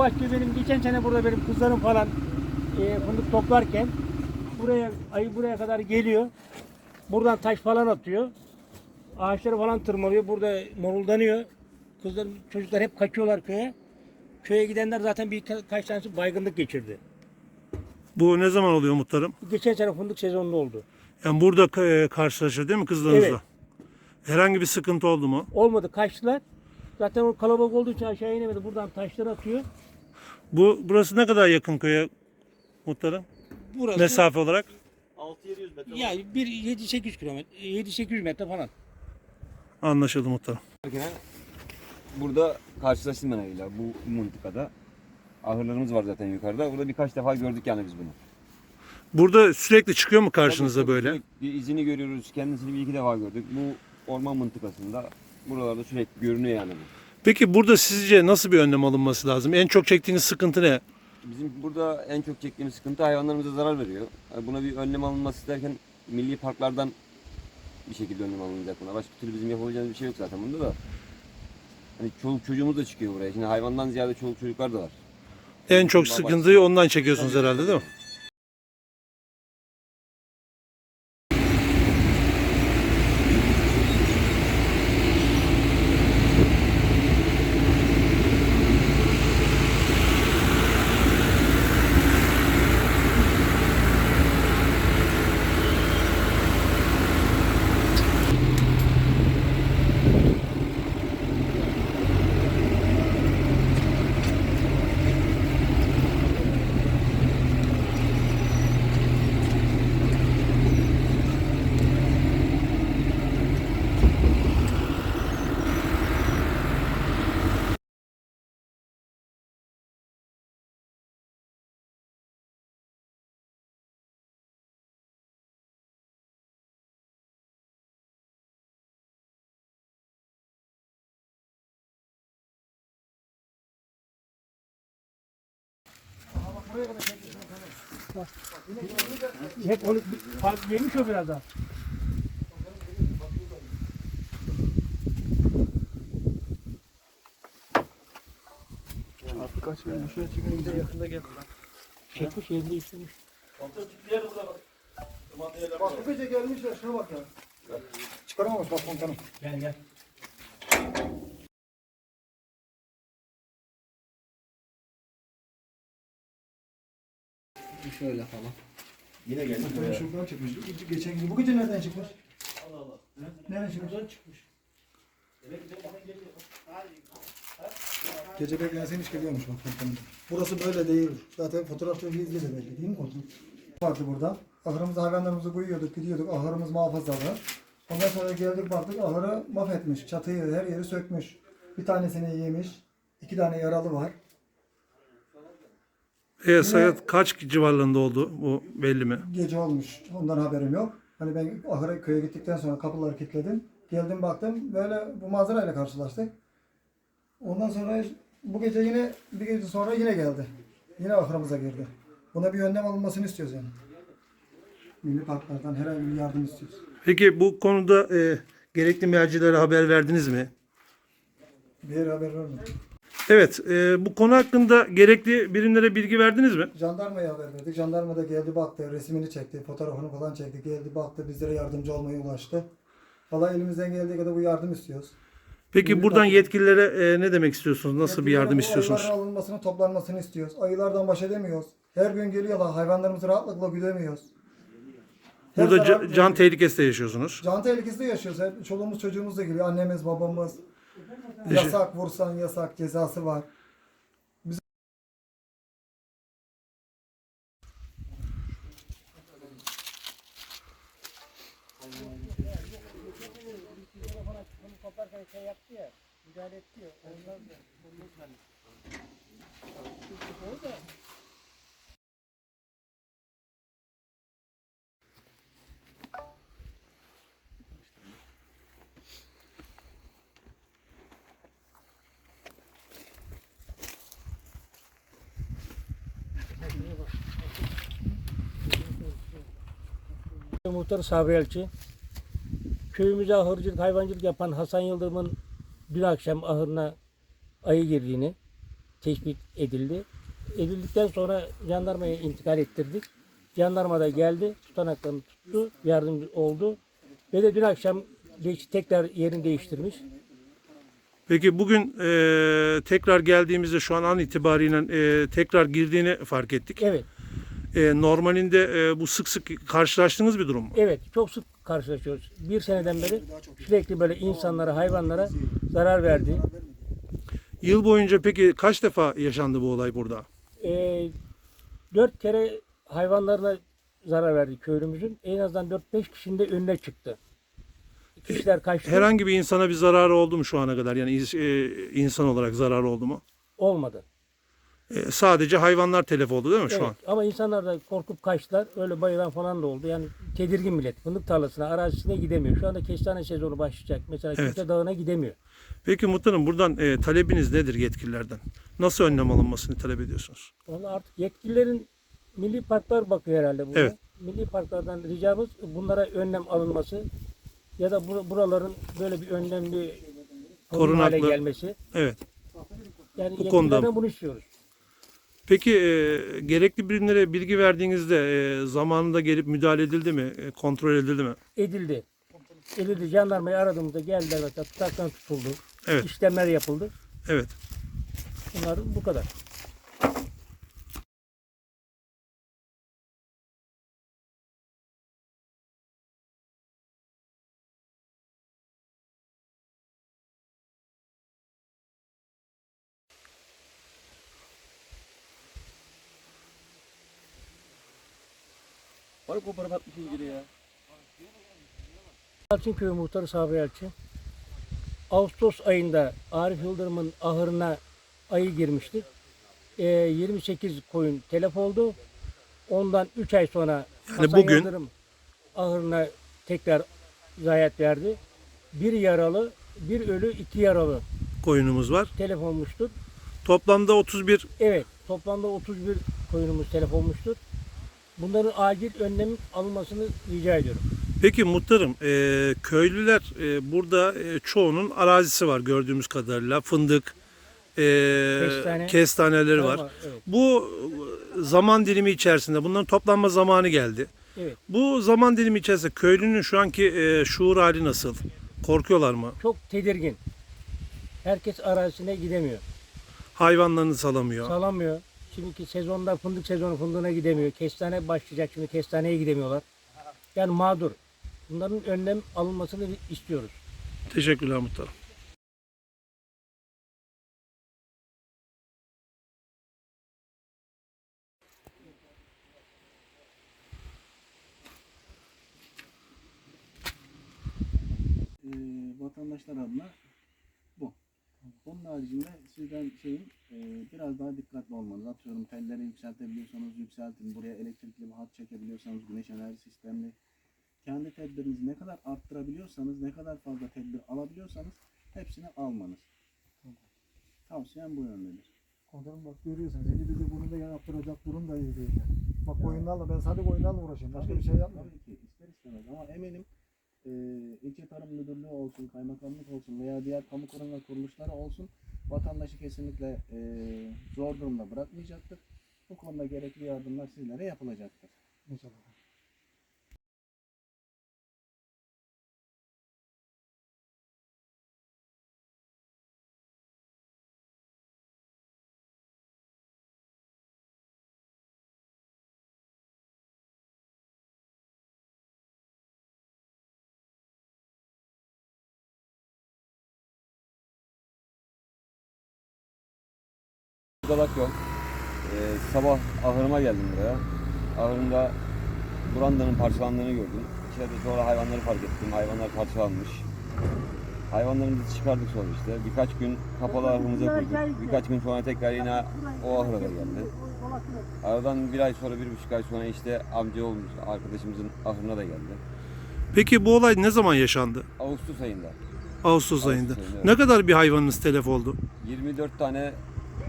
başlıyor benim geçen sene burada benim kızlarım falan e, fındık toplarken buraya ayı buraya kadar geliyor. Buradan taş falan atıyor. Ağaçları falan tırmalıyor. Burada moruldanıyor. Kızlar çocuklar hep kaçıyorlar köye. Köye gidenler zaten bir kaç tanesi baygınlık geçirdi. Bu ne zaman oluyor muhtarım? Geçen sene fındık sezonunda oldu. Yani burada e, karşılaşıyor değil mi kızlarınızla? Evet. Herhangi bir sıkıntı oldu mu? Olmadı kaçtılar. Zaten o kalabalık olduğu için aşağı inemedi. Buradan taşları atıyor. Bu burası ne kadar yakın köye muhtarım? Burası Mesafe olarak? 6-700 metre. yani bir 7-8 kilometre, 7-800 metre falan. Anlaşıldı muhtarım. Makine burada karşılaştım ben ayıyla bu mıntıkada. Ahırlarımız var zaten yukarıda. Burada birkaç defa gördük yani biz bunu. Burada sürekli çıkıyor mu karşınıza Tabii böyle? sürekli izini görüyoruz. Kendisini bir iki defa gördük. Bu orman mıntıkasında buralarda sürekli görünüyor yani bu. Peki burada sizce nasıl bir önlem alınması lazım? En çok çektiğiniz sıkıntı ne? Bizim burada en çok çektiğimiz sıkıntı hayvanlarımıza zarar veriyor. Yani Buna bir önlem alınması isterken milli parklardan bir şekilde önlem alınacak buna. Başka türlü bizim yapabileceğimiz bir şey yok zaten bunda da. Hani çoluk çocuğumuz da çıkıyor buraya. Şimdi hayvandan ziyade çoluk çocuklar da var. En çok sıkıntıyı ondan çekiyorsunuz herhalde değil mi? Hep onu yemiş o biraz daha. Artık kaç benim şuraya çıkayım da yakında gel. Çekmiş yerini istemiş. Bak bu gece gelmişler şuna bak ya. Çıkaramamış bak komutanım. Gel gel. Komutanım şuradan çıkmış. Geçen gece bu gece nereden çıkmış? Allah Allah. Nereden çıkmış? çıkmış. Gece beklenseymiş geliyormuş bak komutanım. Burası böyle değil. Zaten fotoğrafta izle de belli değil mi komutanım? Vardı burada. Ahırımızda hayvanlarımızı koyuyorduk, gidiyorduk. Ahırımız muhafazalı. Ondan sonra geldik baktık ahırı mahvetmiş. Çatıyı her yeri sökmüş. Bir tanesini yemiş. iki tane yaralı var. E, sayı kaç civarlarında oldu bu belli mi? gece olmuş. Ondan haberim yok. Hani ben ahıra köye gittikten sonra kapıları kilitledim. Geldim baktım böyle bu manzarayla karşılaştık. Ondan sonra bu gece yine bir gece sonra yine geldi. Yine ahırımıza girdi. Buna bir önlem alınmasını istiyoruz yani. Milli parklardan herhangi bir yardım istiyoruz. Peki bu konuda e, gerekli mercilere haber verdiniz mi? Bir haber vermedik. Evet, e, bu konu hakkında gerekli birimlere bilgi verdiniz mi? Jandarmaya haber verdik. Jandarma da geldi baktı, resmini çekti, fotoğrafını falan çekti. Geldi baktı, bizlere yardımcı olmaya ulaştı. Valla elimizden geldiği kadar bu yardım istiyoruz. Peki Milli buradan Park- yetkililere e, ne demek istiyorsunuz? Nasıl bir yardım Bu istiyorsunuz? Ayıların alınmasını, toplanmasını istiyoruz. Ayılardan baş edemiyoruz. Her gün geliyorlar. Hayvanlarımızı rahatlıkla güdemiyoruz. Her Burada zarar ca- can tehlikesi de yaşıyorsunuz. Can tehlikesinde yaşıyoruz. Hep çoluğumuz çocuğumuz da geliyor. Annemiz, babamız. Yasak vursan yasak cezası var. Toplarken şey yaptı ya, müdahale etti ya. Onlar da, onlar da. Da Muhtar Sabri Elçi. Köyümüze ahırcılık, hayvancılık yapan Hasan Yıldırım'ın bir akşam ahırına ayı girdiğini, tespit edildi. Edildikten sonra jandarmaya intikal ettirdik. Jandarma da geldi, tutanaklarını tuttu, yardımcı oldu. Ve de dün akşam tekrar yerini değiştirmiş. Peki bugün e, tekrar geldiğimizde şu an an itibariyle e, tekrar girdiğini fark ettik. Evet, E, normalinde e, bu sık sık karşılaştığınız bir durum mu? evet çok sık karşılaşıyoruz. Bir seneden beri sürekli böyle insanlara, hayvanlara zarar verdi. Yıl boyunca peki kaç defa yaşandı bu olay burada? Ee, dört kere hayvanlarına zarar verdi köylümüzün. En azından 4-5 kişinin de önüne çıktı. Kişiler kaçtı. Herhangi bir insana bir zararı oldu mu şu ana kadar? Yani e, insan olarak zararı oldu mu? Olmadı. E, sadece hayvanlar telef oldu değil mi şu evet. an? Ama insanlar da korkup kaçtılar. Öyle bayılan falan da oldu. Yani tedirgin millet. Fındık tarlasına, arazisine gidemiyor. Şu anda kestane sezonu başlayacak. Mesela Evet. kimse dağına gidemiyor. Peki muhtarım buradan e, talebiniz nedir yetkililerden? Nasıl önlem alınmasını talep ediyorsunuz? Vallahi artık yetkililerin milli parklar bakıyor herhalde burada. Evet. Milli parklardan ricamız bunlara önlem alınması ya da bur- buraların böyle bir önlemli korun hale Korunaklı. gelmesi. Evet. Yani Bu konuda- bunu istiyoruz. Peki e, gerekli birimlere bilgi verdiğinizde e, zamanında gelip müdahale edildi mi? E, kontrol edildi mi? Edildi. Edildi. Jandarmayı aradığımızda geldiler mesela tutaktan tutuldu. Evet. İşlemler yapıldı. Evet. Bunlar bu kadar. Bana koparıp atmışsın geri ya. Yalçınköy muhtarı Sabri Yalçın. Ağustos ayında Arif Yıldırım'ın ahırına ayı girmişti. Ee, 28 koyun telef oldu. Ondan 3 ay sonra Hasan bugün- Yıldırım ahırına tekrar zayiat verdi. Bir yaralı, bir ölü, iki yaralı Koyunumuz var. telef olmuştur. Toplamda 31 Evet, toplamda 31 koyunumuz telef olmuştur. Bunların acil önlem alınmasını rica ediyorum. Peki muhtarım, e, köylüler e, burada e, çoğunun arazisi var gördüğümüz kadarıyla. Fındık, e, Kestane. kestaneleri var. Ama, evet, Bu e, zaman dilimi içerisinde bunların toplanma zamanı geldi. evet. Bu zaman dilimi içerisinde köylünün şu anki e, şuur hali nasıl? Korkuyorlar mı? Çok tedirgin. Herkes arazisine gidemiyor. Hayvanlarını salamıyor. Salamıyor. Şimdiki sezonda fındık sezonu fındığına gidemiyor. Kestane başlayacak şimdi kestaneye gidemiyorlar. Yani mağdur. Bunların önlem alınmasını istiyoruz. Teşekkürler muhtarım. e, vatandaşlar adına. Onun haricinde sizden şeyim e, biraz daha dikkatli olmanız. Atıyorum telleri yükseltebiliyorsanız yükseltin. Buraya elektrikli bir hat çekebiliyorsanız güneş enerji sistemli. Kendi tedbirinizi ne kadar arttırabiliyorsanız, ne kadar fazla tedbir alabiliyorsanız hepsini almanız. Tavsiyem bu yöndedir. Komutanım bak görüyorsunuz. Bizi bunu da yaptıracak durum da iyi değil. yani. Bak koyunlarla ben sadece koyunlarla uğraşıyorum. Başka bir şey yapmıyorum. Tabii ki ister istemez ama eminim e, ilçe tarım müdürlüğü olsun, kaymakamlık olsun veya diğer kamu kurum ve kuruluşları olsun vatandaşı kesinlikle e, zor durumda bırakmayacaktır. Bu konuda gerekli yardımlar sizlere yapılacaktır. İnşallah. Dalak yol. Ee, sabah ahırıma geldim buraya. Ahırımda burandanın parçalandığını gördüm. İçeride sonra hayvanları fark ettim. Hayvanlar parçalanmış. Hayvanlarımızı çıkardık sonra işte. Birkaç gün kapalı ahırımıza koyduk. Birkaç gün sonra tekrar yine o ahıra da geldi. Aradan bir ay sonra, bir buçuk ay sonra işte amca olmuş arkadaşımızın ahırına da geldi. Peki bu olay ne zaman yaşandı? Ağustos ayında. Ağustos ayında. ayında, evet. Ne kadar bir hayvanınız telef oldu? 24 tane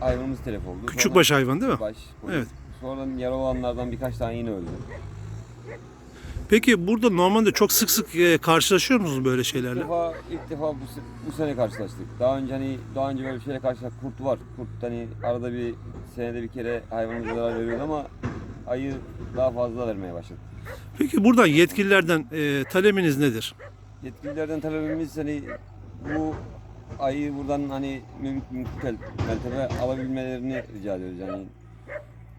hayvanımız telef oldu. Sonra- Küçükbaş hayvan değil mi? Baş, polis. Evet. Sonra yaralı olanlardan birkaç tane yine öldü. Peki burada normalde çok sık sık e, karşılaşıyor musunuz böyle İlk şeylerle? defa, ilk defa bu, se- bu sene karşılaştık. Daha önce hani daha önce böyle bir şeyle karşılaştık. Kurt var. Kurt hani arada bir senede bir kere hayvanımıza zarar veriyordu ama ayı daha fazla vermeye başladı. Peki buradan yetkililerden e, talebiniz nedir? Yetkililerden talebimiz hani bu ayı buradan hani mümkün mertebe alabilmelerini rica ediyoruz yani.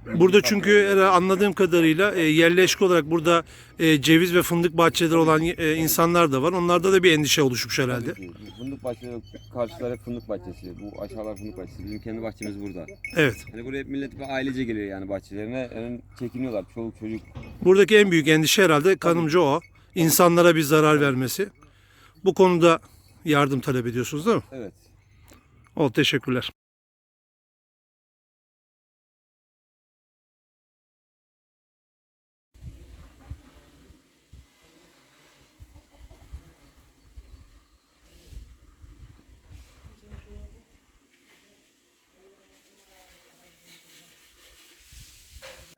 Burada çünkü herhalde anladığım kadarıyla e, yerleşik olarak burada e, ceviz ve fındık bahçeleri olan e, insanlar da var. Onlarda da bir endişe oluşmuş herhalde. Fındık bahçeleri karşıları fındık bahçesi. Bu aşağılar fındık bahçesi. Bizim kendi bahçemiz burada. Evet. Hani buraya millet bir ailece geliyor yani bahçelerine. Yani çekiniyorlar. Çoluk çocuk. Buradaki en büyük endişe herhalde kanımca o. İnsanlara bir zarar vermesi. Bu konuda yardım talep ediyorsunuz değil mi? Evet. Oldu teşekkürler.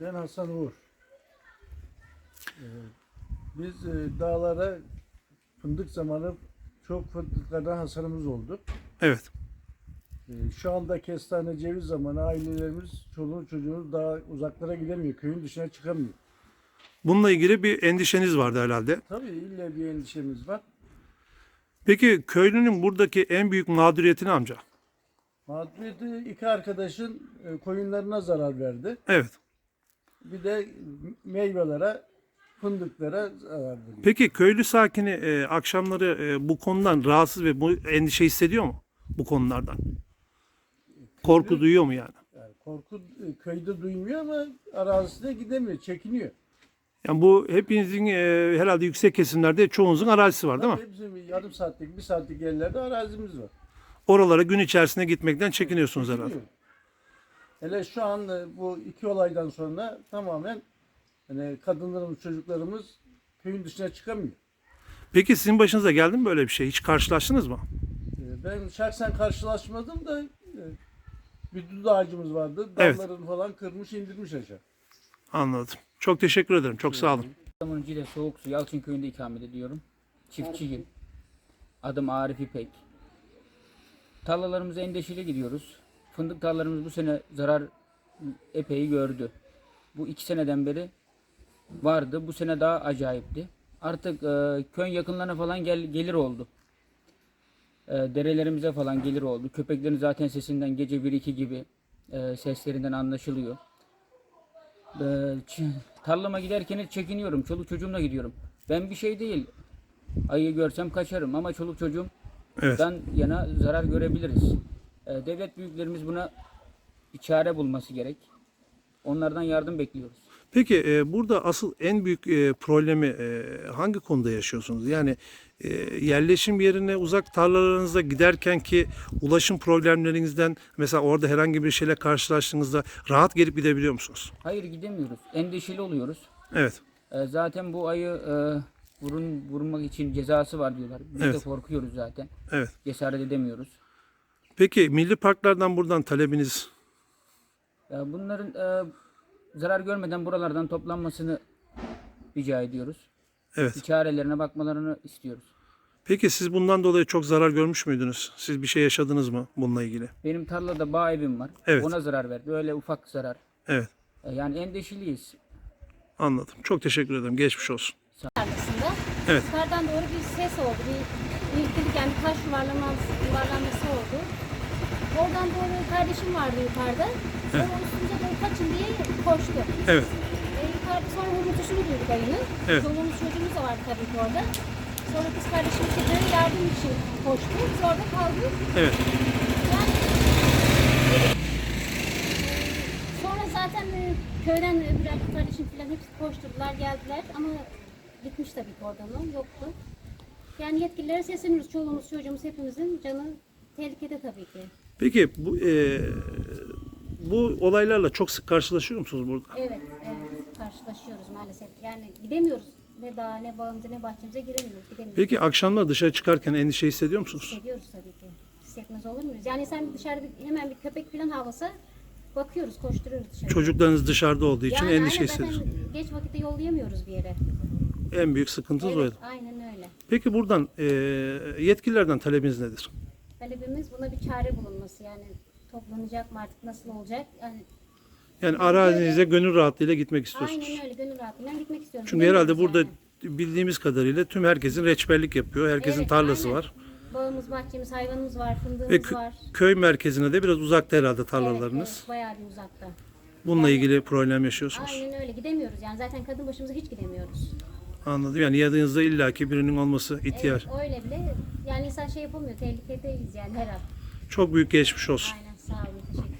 Ben Hasan Uğur. Ee, Biz e, dağlara fındık zamanı çok fındıklardan hasarımız oldu. Evet. Ee, Şu anda kestane ceviz zamanı ailelerimiz, çoluğu çocuğumuz daha uzaklara gidemiyor. Köyün dışına çıkamıyor. Bununla ilgili bir endişeniz vardı herhalde. Tabii illa bir endişemiz var. Peki köylünün buradaki en büyük mağduriyeti ne amca? Mağduriyeti iki arkadaşın e, koyunlarına zarar verdi. Evet. Bir de meyvelere, fındıklara zarar veriyor. Peki köylü sakini e, akşamları e, bu konudan rahatsız ve bu endişe hissediyor mu? Bu konulardan. Korku duyuyor mu yani? Yani korku e, köyde duymuyor ama arazisine gidemiyor, çekiniyor. Yani bu hepinizin e, herhalde yüksek kesimlerde çoğunuzun arazisi var değil mi? Bizim yarım saatlik, bir saatlik yerlerde arazimiz var. Oralara gün içerisinde gitmekten çekiniyorsunuz herhalde. Hele şu an e, bu iki olaydan sonra tamamen hani kadınlarımız, çocuklarımız köyün dışına çıkamıyor. Peki sizin başınıza geldi mi böyle bir şey? Hiç karşılaştınız mı? E, Ben şahsen karşılaşmadım da e, bir dut ağacımız vardı. Evet. Dallarını falan kırmış, indirmiş aşağı. Anladım. Çok teşekkür ederim. Çok sağ olun. Adamın Cile Soğuk Su Yalçın köyünde ikamet ediyorum. Çiftçiyim. Adım Arif İpek. Tarlalarımıza endeşeli gidiyoruz. Fındık tarlalarımız bu sene zarar epey gördü. Bu iki seneden beri vardı. Bu sene daha acayipti. Artık e, köy yakınlarına falan gel, gelir oldu. E, derelerimize falan gelir oldu. Köpeklerin zaten sesinden gece 1-2 gibi e, seslerinden anlaşılıyor. Ç- tarlama giderken çekiniyorum. Çoluk çocuğumla gidiyorum. Ben bir şey değil. Ayı görsem kaçarım ama çoluk çocuğumdan Evet. yana zarar görebiliriz. Ee, devlet büyüklerimiz buna bir çare bulması gerek. Onlardan yardım bekliyoruz. Peki e, burada asıl en büyük e, problemi e, hangi konuda yaşıyorsunuz? Yani e, yerleşim yerine uzak tarlalarınıza giderken ki ulaşım problemlerinizden mesela orada herhangi bir şeyle karşılaştığınızda rahat gelip gidebiliyor musunuz? Hayır gidemiyoruz. Endişeli oluyoruz. Evet. Ee, zaten bu ayı e, vurun vurmak için cezası var diyorlar. Biz de Evet. korkuyoruz zaten. Evet. Cesaret edemiyoruz. Peki milli parklardan buradan talebiniz Ya bunların e, zarar görmeden buralardan toplanmasını rica ediyoruz. Evet. Bir çarelerine bakmalarını istiyoruz. Peki siz bundan dolayı çok zarar görmüş müydünüz? Siz bir şey yaşadınız mı bununla ilgili? Benim tarlada bağ evim var. Evet. Ona zarar verdi. Öyle ufak zarar. Evet. E, Yani endişeliyiz. Anladım. Çok teşekkür ederim. Geçmiş olsun. tarlasında. Evet. Yukarıdan doğru bir ses oldu. Bir irkilik yani taş yuvarlanması, yuvarlanması oldu. Oradan doğru kardeşim vardı yukarıda. Sonra üstümüze doğru kaçın diye koştu. Evet. E, yukarıda sonra vurultusunu duyduk ayının. Evet. Çoluğumuz çocuğumuz da vardı tabii ki orada. Sonra kız kardeşim tekrar yardım için koştu. Biz orada kaldık. Evet. Yani Sonra zaten e, köyden öbür erkek kardeşim falan hepsi koşturdular geldiler ama gitmiş tabii ki oradan o yoktu. Yani yetkililere sesleniyoruz. Çoluğumuz çocuğumuz hepimizin canı tehlikede tabii ki. Peki bu e, bu olaylarla çok sık karşılaşıyor musunuz burada? Evet, evet karşılaşıyoruz maalesef. Yani gidemiyoruz. Ne dağa ne bağımıza ne bahçemize giremiyoruz. Gidemiyoruz. Peki akşamlar dışarı çıkarken endişe hissediyor musunuz? Hissediyoruz tabii ki. Hissetmez olur muyuz? Yani sen dışarıda hemen bir köpek falan havlasa bakıyoruz, koşturuyoruz dışarı. Çocuklarınız dışarıda olduğu için yani endişe aynen zaten hissediyorsunuz. geç vakitte yollayamıyoruz bir yere. En büyük sıkıntınız Evet, oydu. aynen öyle. Peki buradan e, yetkililerden talebiniz nedir? Talebimiz buna bir çare bulunması yani toplanacak mı artık nasıl olacak? Yani Yani arazinize gönül rahatlığıyla gitmek istiyorsunuz. aynen öyle gönül rahatlığıyla gitmek istiyorum. Çünkü herhalde Bilemiyoruz burada bildiğimiz kadarıyla tüm herkesin reçberlik yapıyor. Herkesin Evet, tarlası aynen. var. Bağımız, bahçemiz, hayvanımız var, fındığımız Ve kö- var. köy merkezine de biraz uzakta herhalde Evet, tarlalarınız. evet, bayağı bir uzakta. Bununla ilgili problem yaşıyorsunuz. Aynen öyle gidemiyoruz yani zaten kadın başımıza hiç gidemiyoruz. Anladım. Yani yanınızda illaki birinin olması ihtiyaç. Evet, öyle bile yani insan şey yapamıyor tehlikedeyiz yani her an. Çok büyük geçmiş olsun. Aynen sağ olun teşekkür